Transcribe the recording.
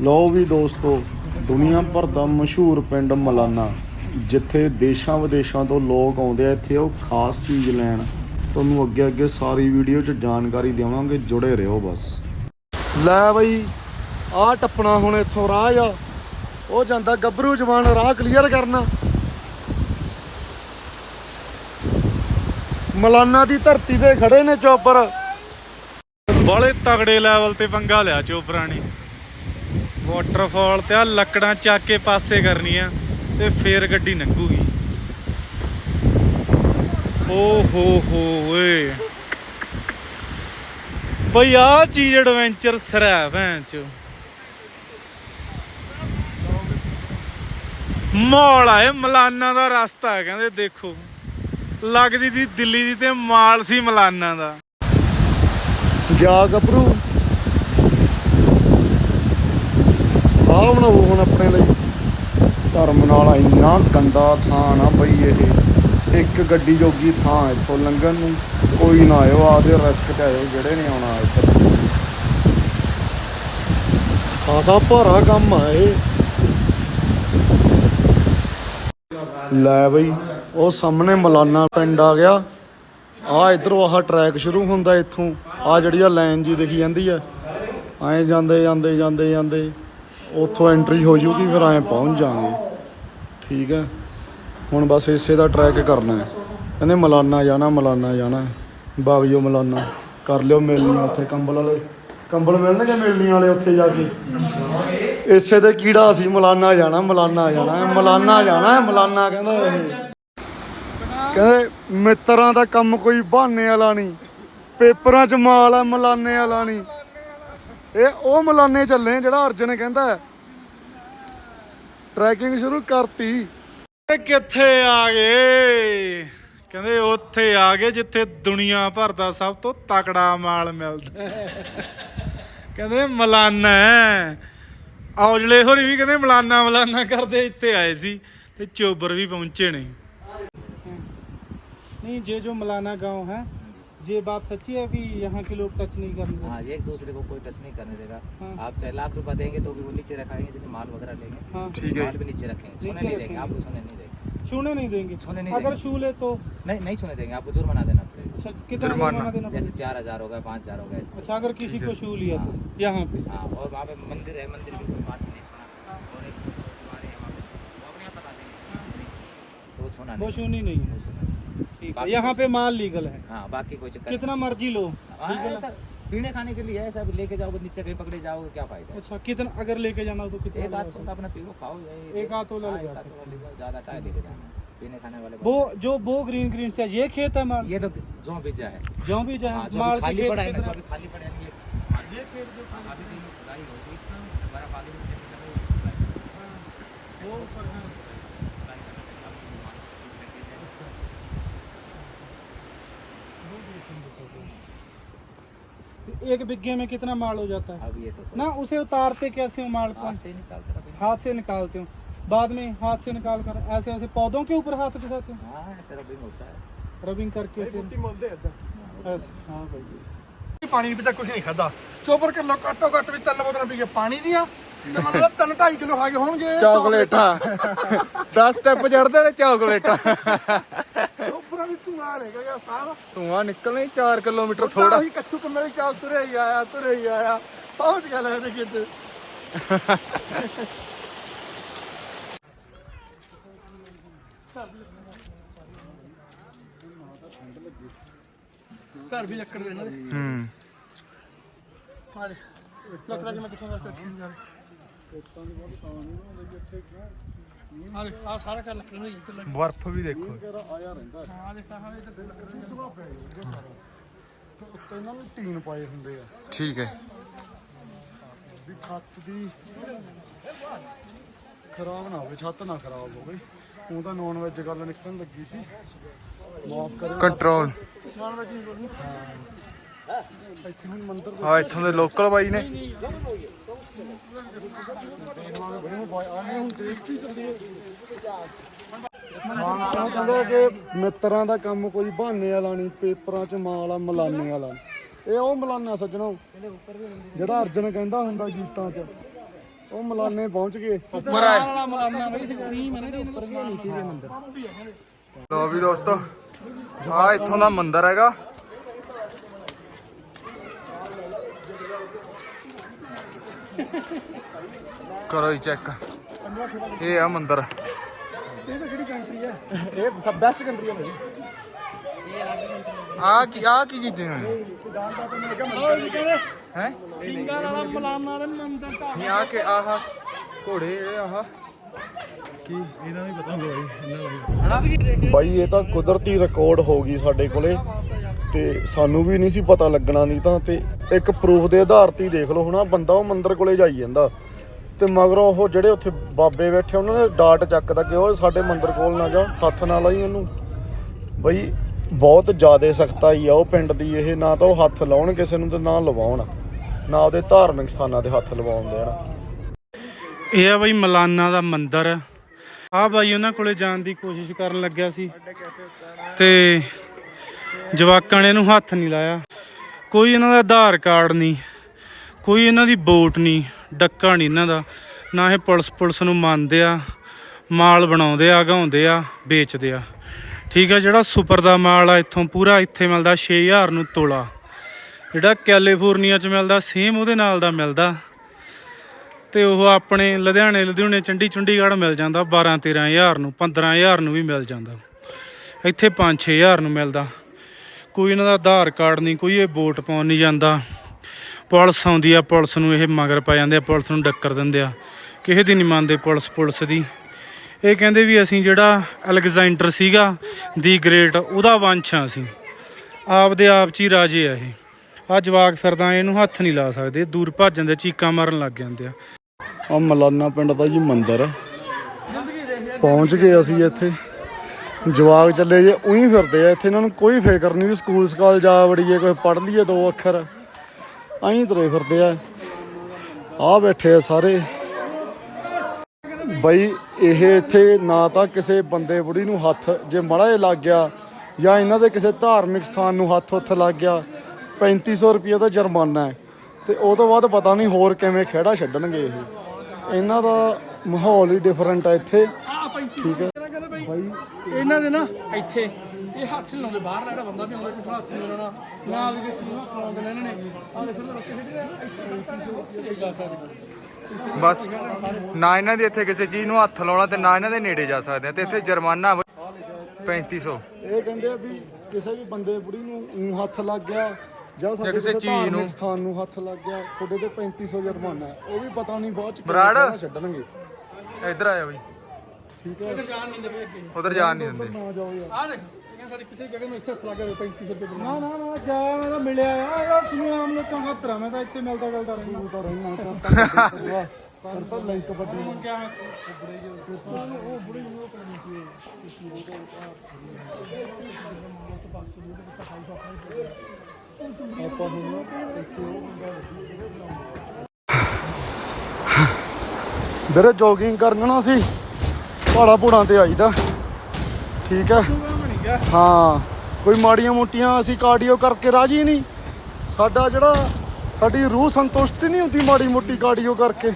ਲਓ ਵੀ ਦੋਸਤੋ, ਦੁਨੀਆ ਭਰ ਦਾ ਮਸ਼ਹੂਰ ਪਿੰਡ ਮਲਾਨਾ, ਜਿੱਥੇ ਦੇਸ਼ਾਂ ਵਿਦੇਸ਼ਾਂ ਤੋਂ ਲੋਕ ਆਉਂਦੇ ਆ, ਇੱਥੇ ਉਹ ਖਾਸ ਚੀਜ਼ ਲੈਣ। ਤੁਹਾਨੂੰ ਅੱਗੇ ਅੱਗੇ ਸਾਰੀ ਵੀਡੀਓ 'ਚ ਜਾਣਕਾਰੀ ਦੇਵਾਂਗੇ, ਜੁੜੇ ਰਹੋ ਬਸ। ਲੈ ਬਈ, ਆਹ ਟੱਪਣਾ ਹੁਣ ਇੱਥੋਂ ਰਾਹ ਆ। ਉਹ ਜਾਂਦਾ ਗੱਭਰੂ ਜਵਾਨ, ਰਾਹ ਕਲੀਅਰ ਕਰਨਾ। ਮਲਾਨਾ ਦੀ ਧਰਤੀ ਤੇ ਖੜੇ ਨੇ ਚੋਪਰ। ਬਾਲੇ ਤਗੜੇ ਲੈਵਲ ਤੇ ਪੰਗਾ ਲਿਆ ਚੋਪਰਾਂ ਨੇ। ਵਾਟਰਫਾਲ ਤੇ ਆ ਲੱਕੜਾਂ ਚੱਕ ਕੇ ਪਾਸੇ ਕਰਨੀਆਂ ਤੇ ਫੇਰ ਗੱਡੀ ਲੰਘੂਗੀ। ਓ ਹੋ ਹੋ, ਓਏ। ਬਈ ਆ ਚੀਜ਼ ਐਡਵੈਂਚਰ ਸਰਾ ਭੈਣ ਚ। ਮੌਲ ਆਏ ਮਲਾਨਾ ਦਾ ਰਸਤਾ ਹੈ, ਕਹਿੰਦੇ ਦੇਖੋ। ਲੱਗਦੀ ਦੀ ਦਿੱਲੀ ਦੀ ਤੇ ਮਾਲ ਸੀ ਮਲਾਨਾ ਦਾ। ਜਾ ਗੱਭਰੂ। ਆਹ ਬਣਾਓ ਹੁਣ ਆਪਣੇ ਲਈ। ਧਰਮ ਨਾਲ ਇੰਨਾ ਗੰਦਾ ਥਾਂ ਨਾ ਬਈ ਇਹ। ਇੱਕ ਗੱਡੀ ਜੋਗੀ ਥਾਂ ਇੱਥੋਂ ਲੰਘਣ ਨੂੰ। ਕੋਈ ਨਾ ਆਇਓ ਆਦੇ ਰਿਸਕ ਤੇ ਆਇਓ, ਜਿਹੜੇ ਨੇ ਆਉਣਾ ਇੱਧਰ। ਖਾਸਾ ਭਾਰਾ ਕੰਮ ਆ ਇਹ। ਲੈ ਬਈ, ਉਹ ਸਾਹਮਣੇ ਮਲਾਨਾ ਪਿੰਡ ਆ ਗਿਆ। ਆ ਇਧਰੋਂ ਆਹ ਟਰੈਕ ਸ਼ੁਰੂ ਹੁੰਦਾ ਇੱਥੋਂ। ਆ ਜਿਹੜੀ ਆ ਲਾਈਨ ਜੀ ਦਿਖੀ ਜਾਂਦੀ ਆ। ਐਂ ਜਾਂਦੇ ਜਾਂਦੇ ਜਾਂਦੇ ਜਾਂਦੇ। ਉੱਥੋਂ ਐਂਟਰੀ ਹੋ ਜੂਗੀ, ਫਿਰ ਐਂ ਪਹੁੰਚ ਜਾਾਂਗੇ ਠੀਕ ਹੈ? ਹੁਣ ਬਸ ਇਸੇ ਦਾ ਟਰੈਕ ਕਰਨਾ ਹੈ। ਕਹਿੰਦੇ ਮਲਾਨਾ ਜਾਣਾ ਮਲਾਨਾ ਜਾਣਾ ਬਾਗਜੋ ਮਲਾਨਾ। ਕਰ ਲਿਓ ਮਿਲਣੀ ਉੱਥੇ ਕੰਬਲ ਵਾਲੇ। ਕੰਬਲ ਮਿਲਣਗੇ ਮਿਲਣੀ ਵਾਲੇ ਉੱਥੇ ਜਾ ਕੇ? ਇਸੇ ਤੇ ਕੀੜਾ ਸੀ, ਮਲਾਨਾ ਜਾਣਾ ਮਲਾਨਾ ਜਾਣਾ ਮਲਾਨਾ ਜਾਣਾ ਮਲਾਨਾ ਕਹਿੰਦਾ ਇਹ। ਕਹਿੰਦੇ ਮਿੱਤਰਾਂ ਦਾ ਕੰਮ ਕੋਈ ਬਹਾਨੇ ਵਾਲਾ ਨਹੀਂ। ਪੇਪਰਾਂ 'ਚ ਮਾਲ ਹੈ, ਮਲਾਨੇ ਵਾਲਾ ਨਹੀਂ। ਇਹ ਉਹ ਮਲਾਨੇ ਚੱਲੇ ਜਿਹੜਾ ਅਰਜਨ ਕਹਿੰਦਾ ਟਰੈਕਿੰਗ ਸ਼ੁਰੂ ਕਰਤੀ। ਕਿੱਥੇ ਆ ਗਏ? ਕਹਿੰਦੇ ਉੱਥੇ ਆ ਗਏ ਜਿੱਥੇ ਦੁਨੀਆ ਭਰ ਦਾ ਸਭ ਤੋਂ ਤਕੜਾ ਮਾਲ ਮਿਲਦਾ ਕਹਿੰਦੇ ਮਲਾਨਾ ਔਜਲੇ ਹੋਰੀ ਵੀ ਕਹਿੰਦੇ ਮਲਾਨਾ ਮਲਾਨਾ ਕਰਦੇ ਇੱਥੇ ਆਏ ਸੀ ਤੇ ਚੋਬਰ ਵੀ ਪਹੁੰਚੇ ਨੇ। ਨਹੀਂ ਜੇ ਜੋ ਮਲਾਨਾ گاؤں ਹੈ ये बात सच्ची है अभी यहाँ के लोग टच नहीं करते हाँ एक दूसरे को कोई टच नहीं करने देगा। हाँ। आप चाहे लाख रुपए देंगे तो भी वो नीचे रखाएँगे जैसे माल वगैरह लेंगे। हाँ। ठीक है। माल भी नीचे रखेंगे। छूने नहीं देंगे। आपको छूने नहीं देंगे। छूने नहीं देंगे? छूने नहीं अगर छू ले तो? नहीं नहीं छूने देंगे आपको जुर्माना देना पड़ेगा। अच्छा कितना जैसे चार हज़ार होगा पाँच हज़ार होगा अच्छा अगर किसी को छू लिया तो? यहाँ पे। हाँ और वहाँ पे मंदिर है मंदिर के पास नहीं छूना और एक है अपने बता देंगे। तो छूना वो नहीं छूनी नहीं है। ठीक है यहाँ पे माल लीगल है। हाँ बाकी कोई चक्कर कितना मर्ज़ी लो हाँ, पीने खाने के लिए है सब लेके जाओगे नीचे कहीं पकड़े जाओगे क्या फ़ायदा अच्छा कितना अगर लेके जाना हो तो कितना एक लगा तो अपना पीओ खाओ एक आध तोला हाँ, जाओ, ज़्यादा काय लेके जाना पीने खाने वाले वो जो वो ग्रीन ग्रीन से ये खेत है माल? ये तो जो बीजा है। जो भी हाँ, माल खाली पड़ा है जो कितना- खाली पड़ा है ये खेत जो हाँ, अभी तो खुदाई होगी भी खुदाई करेंगे। वो तो एक बिग्घे में कितना माल हो जाता है अब ये तो ना उसे उतारते कैसे हो माल को हाथ से ही निकालते रहो। हाथ से निकालते हो बाद में हाथ से निकाल कर ऐसे ऐसे पौधों के ऊपर हाथ घुसाते हो हाँ ऐसे रबिंग होता है रबिंग करके फिर ऐसे हाँ भाई ਪਾਣੀ ਵੀ ਤਾਂ ਕੁਝ ਨਹੀਂ ਖਾਦਾ ਚੋਪਰ ਕਿਲੋ ਘੱਟੋ ਘੱਟ ਵੀ ਤਿੰਨ ਬੋਤਲਾਂ ਪੀ ਕੇ ਪਾਣੀ ਦੀਆਂ ਤੇ ਮਤਲਬ ਤਿੰਨ 2.5 ਕਿਲੋ ਖਾ ਕੇ ਹੋਣਗੇ ਚਾਕਲੇਟਾਂ 10 ਸਟੈਪ ਚੜਦੇ ਨੇ ਚਾਕਲੇਟਾਂ ਚੋਪਰਾਂ ਦੀ ਧੂਆਂ ਨਿਕਲ ਗਿਆ ਸਾਰਾ। ਧੂਆਂ ਨਿਕਲਣੇ 4 ਕਿਲੋਮੀਟਰ ਥੋੜਾ ਹੀ ਕੱਛੂ ਕੰਮੇ ਦੀ ਚਾਲ ਤੁਰੇ ਹੀ ਆਇਆ ਤੁਰੇ ਹੀ ਆਇਆ। ਪਹੁੰਚ ਗਿਆ ਲੱਗਦਾ ਕਿਤੇ ਘਰ ਵੀ ਲੱਕੜ ਦੇ ਨਾਲ ਹੂੰ। ਆ ਦੇ। ਲੱਕੜਾਂ ਕਿਵੇਂ ਕਿੱਥੋਂ ਦਾ ਸਟੇਸ਼ਨ ਜਾ ਆ ਦੇ ਆ ਸਾਰਾ ਘਰ ਲੱਕੜ ਦਾ ਹੀ ਲੱਗ ਬਰਫ਼ ਵੀ ਦੇਖੋ। ਆਇਆ ਰਹਿੰਦਾ ਆ ਦੇ ਸਾਹਾਂ ਦੇ ਤੇ ਲੱਕੜ ਸੁਭਾ ਪੈ ਜਾਂਦੇ ਸਾਰੇ ਤੇ ਉੱਤੇ ਇਹਨਾਂ ਨੂੰ ਟੀਨ ਪਾਏ ਹੁੰਦੇ ਆ ਠੀਕ ਹੈ। ਵੀ ਛੱਤ ਦੀ ਖਰਾਬ ਨਾ ਹੋਵੇ ਛੱਤ ਨਾ ਖਰਾਬ ਹੋਵੇ ਉਹ ਤਾਂ ਨੌਨ ਵੈਜ ਗੱਲ ਨਿਕਲਣ ਲੱਗੀ ਸੀ ਮਾਫ ਕਰਿਓ ਕੰਟਰੋਲ ਨਾਨ ਵੈਜ ਨਹੀਂ ਬੋਲਣੀ ਇੱਥੇ ਹੁਣ ਮੰਦਰ ਦੇ ਆ ਇੱਥੋਂ ਦੇ ਲੋਕਲ ਬਾਈ ਨੇ। ਦੇਖਵਾਂਗੇ ਬੜੇ ਕਹਿੰਦੇ ਕਿ ਮਿੱਤਰਾਂ ਦਾ ਕੰਮ ਕੋਈ ਬਹਾਨੇ ਵਾਲਾ ਨਹੀਂ, ਪੇਪਰਾਂ 'ਚ ਮਾਲ ਆ, ਮਲਾਨੇ ਵਾਲਾ। ਇਹ ਉਹ ਮਲਾਨਾ ਸੱਜਣੋ, ਜਿਹੜਾ ਅਰਜਨ ਕਹਿੰਦਾ ਹੁੰਦਾ ਗੀਤਾਂ 'ਚ, ਉਹ ਮਲਾਨੇ ਪਹੁੰਚ ਗਏ। ਉੱਪਰ ਆਏ। ਮਲਾਨਾ ਬਈ ਸਕਰੀਨ ਮੈਨੇ ਉੱਪਰ ਗਿਆ ਮੰਦਰ ਲੋ ਵੀ ਦੋਸਤੋ ਆ ਇੱਥੋਂ ਦਾ ਮੰਦਿਰ ਹੈਗਾ। ਕਰੋ ਹੀ ਚੈੱਕ। ਇਹ ਆ ਮੰਦਿਰ। ਇਹ ਸਭ ਬੈਸਟ ਕੰਟਰੀ ਹੈ ਭਾਈ। ਆ ਕੀ ਆ ਕੀ ਚੀਜ਼ਾਂ ਹੈ? ਹੈ ਸਿੰਗਾਰ ਵਾਲਾ ਮਲਾਨਾ ਦੇ ਮੰਦਰ ਚ ਨਹੀਂ ਆ ਕੇ ਆਹ ਘੋੜੇ ਆਹ ਬਾਈ ਇਹ ਤਾਂ ਕੁਦਰਤੀ ਰਿਕਾਰਡ ਹੋ ਗਈ ਸਾਡੇ ਕੋਲੇ। ਤੇ ਸਾਨੂੰ ਵੀ ਨਹੀਂ ਸੀ ਪਤਾ ਲੱਗਣਾ ਨਹੀਂ ਤਾਂ ਤੇ ਇੱਕ ਪ੍ਰੂਫ ਦੇ ਆਧਾਰ ਤੇ ਹੀ ਦੇਖ ਲਓ ਹੁਣ ਆਹ ਬੰਦਾ ਉਹ ਮੰਦਿਰ ਕੋਲੇ ਜਾਈ ਜਾਂਦਾ। ਤੇ ਮਗਰੋਂ ਉਹ ਜਿਹੜੇ ਉੱਥੇ ਬਾਬੇ ਬੈਠੇ, ਉਹਨਾਂ ਨੇ ਡਾਟ ਚੱਕਦਾ ਕਿ ਉਹ ਸਾਡੇ ਮੰਦਿਰ ਕੋਲ ਨਾ ਜਾ ਹੱਥ ਨਾ ਲਾਈ ਉਹਨੂੰ। ਬਈ, ਬਹੁਤ ਜ਼ਿਆਦਾ ਸਖਤਾਈ ਆ ਉਹ ਪਿੰਡ ਦੀ ਇਹ, ਨਾ ਤਾਂ ਉਹ ਹੱਥ ਲਾਉਣ ਕਿਸੇ ਨੂੰ ਤੇ ਨਾ ਲਵਾਉਣ। ਨਾ ਉਹਦੇ ਧਾਰਮਿਕ ਸਥਾਨਾਂ ਤੇ ਹੱਥ ਲਵਾਉਣ ਦੇਣ। ਇਹ ਆ ਬਈ ਮਲਾਨਾ ਦਾ ਮੰਦਿਰ। ਆ ਬਾਈ ਉਹਨਾਂ ਕੋਲੇ ਜਾਣ ਦੀ ਕੋਸ਼ਿਸ਼ ਕਰਨ ਲੱਗਿਆ ਸੀ। ਤੇ ਜਵਾਕਾਂ ਨੇ ਇਹਨੂੰ ਹੱਥ ਨਹੀਂ ਲਾਇਆ। ਕੋਈ ਇਹਨਾਂ ਦਾ ਆਧਾਰ ਕਾਰਡ ਨਹੀਂ, ਕੋਈ ਇਹਨਾਂ ਦੀ ਵੋਟ ਨਹੀਂ, ਡੱਕਾ ਨਹੀਂ ਇਹਨਾਂ ਦਾ। ਨਾ ਇਹ ਪੁਲਿਸ ਪੁਲਿਸ ਨੂੰ ਮੰਨਦੇ ਆ, ਮਾਲ ਬਣਾਉਂਦੇ ਆ ਗਾਉਂਦੇ ਆ, ਵੇਚਦੇ ਆ। ਠੀਕ ਆ, ਜਿਹੜਾ ਸੁਪਰ ਦਾ ਮਾਲ ਆ, ਇੱਥੋਂ ਪੂਰਾ ਇੱਥੇ ਮਿਲਦਾ 6000 ਨੂੰ ਤੋਲਾ। ਜਿਹੜਾ ਕੈਲੀਫੋਰਨੀਆ 'ਚ ਮਿਲਦਾ ਸੇਮ ਉਹਦੇ ਨਾਲ ਦਾ ਮਿਲਦਾ। ਤੇ ਉਹ ਆਪਣੇ ਲੁਧਿਆਣੇ ਲੁਧਿਆਣੇ ਚੰਡੀ ਚੁੰਡੀਗੜ੍ਹ ਮਿਲ ਜਾਂਦਾ 12 13000 ਨੂੰ 15000 ਨੂੰ ਵੀ ਮਿਲ ਜਾਂਦਾ। ਇੱਥੇ 5 6000 ਨੂੰ ਮਿਲਦਾ। ਕੋਈ ਇਹਨਾਂ ਦਾ ਆਧਾਰ ਕਾਰਡ ਨਹੀਂ, ਕੋਈ ਇਹ ਵੋਟ ਪਾਉਣ ਨਹੀਂ ਜਾਂਦਾ। ਪੁਲਿਸ ਆਉਂਦੀ ਆ, ਪੁਲਿਸ ਨੂੰ ਇਹ ਮਗਰ ਪੈ ਜਾਂਦੇ ਆ, ਪੁਲਿਸ ਨੂੰ ਡੱਕਰ ਦਿੰਦੇ ਆ। ਕਿਸੇ ਦੀ ਨਹੀਂ ਮੰਨਦੇ ਪੁਲਿਸ ਪੁਲਿਸ ਦੀ। ਇਹ ਕਹਿੰਦੇ ਵੀ ਅਸੀਂ ਜਿਹੜਾ ਅਲੈਗਜ਼ੈਂਡਰ ਸੀਗਾ, ਦੀ ਗ੍ਰੇਟ, ਉਹਦਾ ਵੰਸ਼ ਆ ਅਸੀਂ। ਆਪਦੇ ਆਪ ਚ ਹੀ ਰਾਜੇ ਆ ਇਹ। ਆ ਜਵਾਕ ਫਿਰਦਾ ਇਹਨੂੰ ਹੱਥ ਨਹੀਂ ਲਾ ਸਕਦੇ, ਦੂਰ ਭੱਜ ਜਾਂਦੇ, ਚੀਕਾਂ ਮਾਰਨ ਲੱਗ ਜਾਂਦੇ ਆ। ਆ ਮਲਾਨਾ ਪਿੰਡ ਦਾ ਜੀ ਮੰਦਿਰ ਹੈ ਪਹੁੰਚ ਗਏ ਅਸੀਂ ਇੱਥੇ। ਜਵਾਗ ਚੱਲੇ ਜੇ, ਉਹੀ ਫਿਰਦੇ ਆ। ਇੱਥੇ ਇਹਨਾਂ ਨੂੰ ਕੋਈ ਫਿਕਰ ਨਹੀਂ ਵੀ ਸਕੂਲ ਸਕਾਲ ਜਾ ਵੜੀਏ, ਕੋਈ ਪੜ੍ਹ ਲਈਏ ਦੋ ਅੱਖਰ। ਐਂ ਤੁਰੇ ਫਿਰਦੇ ਆ। ਆ ਬੈਠੇ ਆ ਸਾਰੇ। ਬਈ, ਇਹ ਇੱਥੇ ਨਾ ਤਾਂ ਕਿਸੇ ਬੰਦੇ ਬੁੜੀ ਨੂੰ ਹੱਥ, ਜੇ ਮੜਾ ਜਿਹਾ ਲੱਗ ਗਿਆ, ਜਾਂ ਇਹਨਾਂ ਦੇ ਕਿਸੇ ਧਾਰਮਿਕ ਸਥਾਨ ਨੂੰ ਹੱਥ ਉੱਥੇ ਲੱਗ ਗਿਆ 3500 ਰੁਪਏ ਦਾ ਜੁਰਮਾਨਾ ਹੈ। ਤੇ ਉਹ ਤੋਂ ਬਾਅਦ ਪਤਾ ਨਹੀਂ ਹੋਰ ਕਿਵੇਂ ਖਿਹੜਾ ਛੱਡਣਗੇ ਇਹ। ਇਹਨਾਂ ਦਾ ਮਾਹੌਲ ਹੀ ਡਿਫਰੈਂਟ ਹੈ ਇੱਥੇ। ਠੀਕ ਹੈ। ਇਹਨਾਂ ਦੇ ਨਾ ਇੱਥੇ ਇਹ ਹੱਥ ਨੀ ਲਾਉਂਦੇ ਬਾਹਰ ਜਿਹੜਾ ਬੰਦਾ ਵੀ ਆਉਂਦਾ ਕਿਸੇ ਹੱਥ ਨਹੀਂ ਲਾਉਣਾ। ਨਾ ਵੀ ਕਿਸੇ ਨੂੰ ਹੱਥ ਲਾਉਂਦੇ ਨੇ ਇਹਨਾਂ ਨੇ। ਆਹ ਦੇਖੋ ਨਾ ਰੋਕੇ ਸਿੱਟੇ ਇੱਥੇ ਜਾ ਸਕਦੇ। ਬਸ ਨਾ ਇਹਨਾਂ ਦੀ ਇੱਥੇ ਕਿਸੇ ਚੀਜ਼ ਨੂੰ ਹੱਥ ਲਾਉਣਾ ਤੇ ਨਾ ਇਹਨਾਂ ਦੇ ਨੇੜੇ ਜਾ ਸਕਦੇ ਆ। ਤੇ ਇੱਥੇ ਜੁਰਮਾਨਾ ਵਾ 3500 ਇਹ ਕਹਿੰਦੇ ਆ ਵੀ ਕਿਸੇ ਵੀ ਬੰਦੇ ਬੁੜੀ ਨੂੰ ਊਂ ਹੱਥ ਲੱਗ ਗਿਆ ਜਾਂ ਸਾਡੇ ਕਿਸੇ ਚੀਜ਼ ਧਾਰਮਿਕ ਨੂੰ। ਸਥਾਨ ਨੂੰ ਹੱਥ ਲੱਗ ਗਿਆ ਤੁਹਾਡੇ ਤੇ 3500 ਜੁਰਮਾਨਾ ਹੈ। ਉਹ ਵੀ ਪਤਾ ਨਹੀਂ ਬਾਅਦ ਚ ਕਿਵੇਂ ਬਰਾੜ। ਛੱਡਣਗੇ। ਇੱਧਰ ਆਇਆ ਬਈ। ਠੀਕ ਹੈ। ਉਧਰ ਜਾਣ ਨਹੀਂ ਦਿੰਦੇ ਨਾ ਜਾਓ ਯਾਰ। ਆਹ ਦੇਖ ਇਹ ਸਾਡੀ ਕਿਸੇ ਜਗ੍ਹਾ ਨੂੰ ਇੱਥੇ ਹੱਥ ਲੱਗਾ 35 ਰੁਪਏ ਦੇ ਨਾ ਨਾ ਨਾ ਜਾ ਮੈਂ ਤਾਂ ਮਿਲਿਆ ਆ। ਇਹਦਾ ਸੁਣਿਆ ਆਮ ਲੋਕਾਂ ਖਾਤਰ ਆ ਮੈਂ ਤਾਂ ਇੱਥੇ ਮਿਲਦਾ ਗਲਦਾ ਰਹਿੰਦਾ। ਤੂੰ ਤਾਂ ਰਹਿਣਾ ਤਾਂ ਪਰ ਲਿੰਕ ਬੱਡੀ ਨੂੰ ਕਿਆ ਮੈਂ ਇੱਥੇ ਆਪਾਂ ਹੁਣ ਵੀਰੇ ਜੋਗਿੰਗ ਕਰਨ ਨਾ ਸੀ। ਪਹਾੜਾ ਪੂੜਾਂ ਤੇ ਆਈਦਾ। ਠੀਕ ਹੈ। ਹਾਂ ਕੋਈ ਮਾੜੀਆਂ ਮੋਟੀਆਂ ਅਸੀਂ ਕਾਰਡੀਓ ਕਰਕੇ ਰਾਜੀ ਨਹੀਂ। ਸਾਡਾ ਜਿਹੜਾ ਸਾਡੀ ਰੂਹ ਸੰਤੁਸ਼ਟ ਨਹੀਂ ਹੁੰਦੀ ਮਾੜੀ ਮੋਟੀ ਕਾਰਡੀਓ ਕਰਕੇ।